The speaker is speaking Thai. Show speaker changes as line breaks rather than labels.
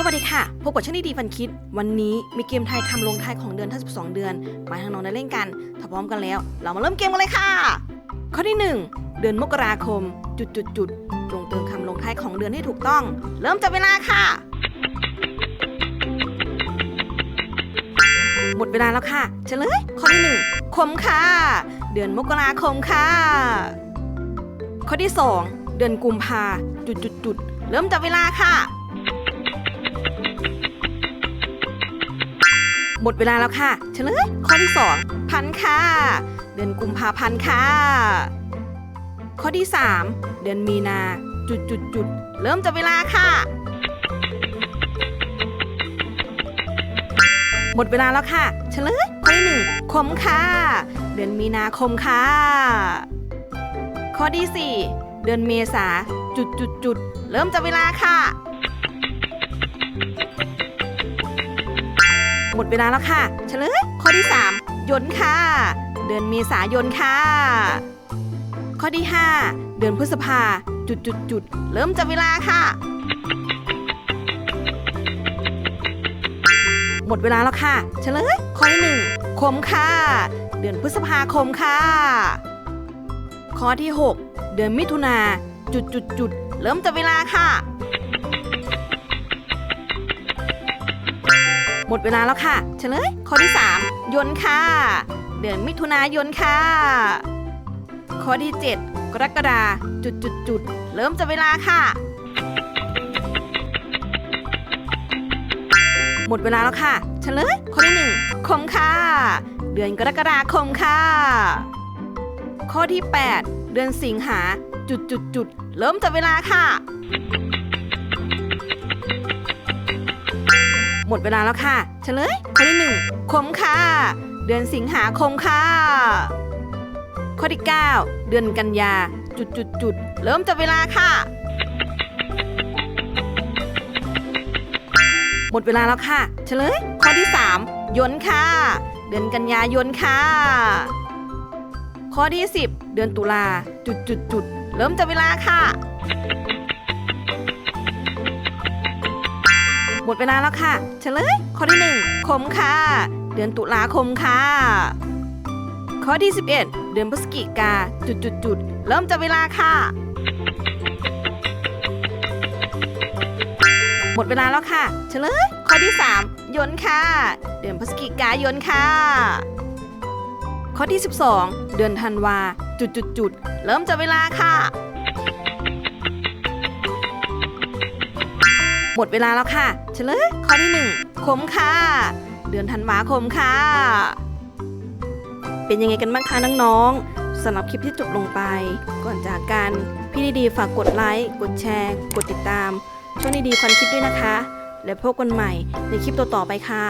สวัสดีค่ะ พบกับช่องดีฟันคิด วันนี้มีเกมไทยคำลงท้ายของเดือนทั้ง12 เดือน มาทางน้องได้เล่นกัน ถ้าพร้อมกันแล้ว เรามาเริ่มเกมกันเลยค่ะ ข้อที่ 1 เดือนมกราคม จุดจุดจุดจงเติมคำลงท้ายของเดือนให้ถูกต้อง เริ่มจับเวลาค่ะ หมดเวลาแล้วค่ะเฉลย ข้อที่ 1 คมค่ะ เดือนมกราคมค่ะ ข้อที่ 2 เดือนกุมภาจุดจุดจุดเริ่มจับเวลาค่ะ หมดเวลาแล้วค่ะ เฉลยข้อที่ 2 พันค่ะ เดือนกุมภาพันธ์ค่ะ ข้อที่ 3 เดือนมีนา จุดจุดจุดเริ่มจับเวลาค่ะ หมดเวลาแล้วค่ะ เฉลยข้อที่1คมค่ะ เดือนมีนาคมค่ะ ข้อที่ 4 เดือนเมษาจุดจุดจุดเริ่มจับเวลาค่ะ หมดเวลาแล้วค่ะ เฉลย ข้อที่ 3 ยนต์ค่ะ เดือนเมษายนค่ะ ข้อที่ 5 เดือนพฤษภา จุดจุดจุดเริ่มจับเวลาค่ะ หมดเวลาแล้วค่ะ เฉลย ข้อที่ 1 คมค่ะ เดือนพฤษภาคมค่ะ ข้อที่ 6 เดือนมิถุนาจุดจุดจุดเริ่มจับเวลาค่ะ หมดเวลาแล้วค่ะ เฉลย ข้อที่ 3 ยนต์ค่ะ เดือนมิถุนายนค่ะ ข้อที่ 7 กรกฎาจุดจุดจุดเริ่มจับเวลาค่ะ หมดเวลาแล้วค่ะ เฉลย ข้อที่ 1 คมค่ะ เดือนกรกฎาคมค่ะ ข้อที่ 8 เดือนสิงหาจุดจุดจุดเริ่มจับเวลาค่ะ หมดเวลาแล้วค่ะ เฉลย ข้อที่1คมค่ะ เดือนสิงหาคมค่ะ ข้อที่ 9 เดือนกันยา จุดจุดจุดเริ่มจับเวลาค่ะ หมดเวลาแล้วค่ะ เฉลย ข้อที่ 3 ยนค่ะ เดือนกันยายนค่ะ ข้อที่ 10 เดือนตุลา จุดจุดจุดเริ่มจับเวลาค่ะ หมดเวลาแล้วค่ะเฉลย ข้อที่ 1 คมค่ะ เดือนตุลาคมค่ะ ข้อที่ 11 เดือนพฤศจิกาจุดจุดจุดๆๆเริ่มจับเวลาค่ะ หมดเวลาแล้วค่ะเฉลย ข้อที่ 3 ยนต์ค่ะ เดือนพฤศจิกายนค่ะ ข้อที่ 12 เดือนธันวาจุดจุดจุดๆๆเริ่มจับเวลาค่ะ หมดเวลาแล้วค่ะ เฉลยข้อที่1คมค่ะ เดือนธันวาคมค่ะ เป็นยังไงกันบ้างคะน้องๆสำหรับคลิปที่จบลงไป ก่อนจากกันพี่ดีๆฝากกดไลค์กดแชร์ กดติดตาม ช่องดีๆฟันคลิปด้วยนะคะ และพบกันใหม่ในคลิปต่อๆไปค่ะ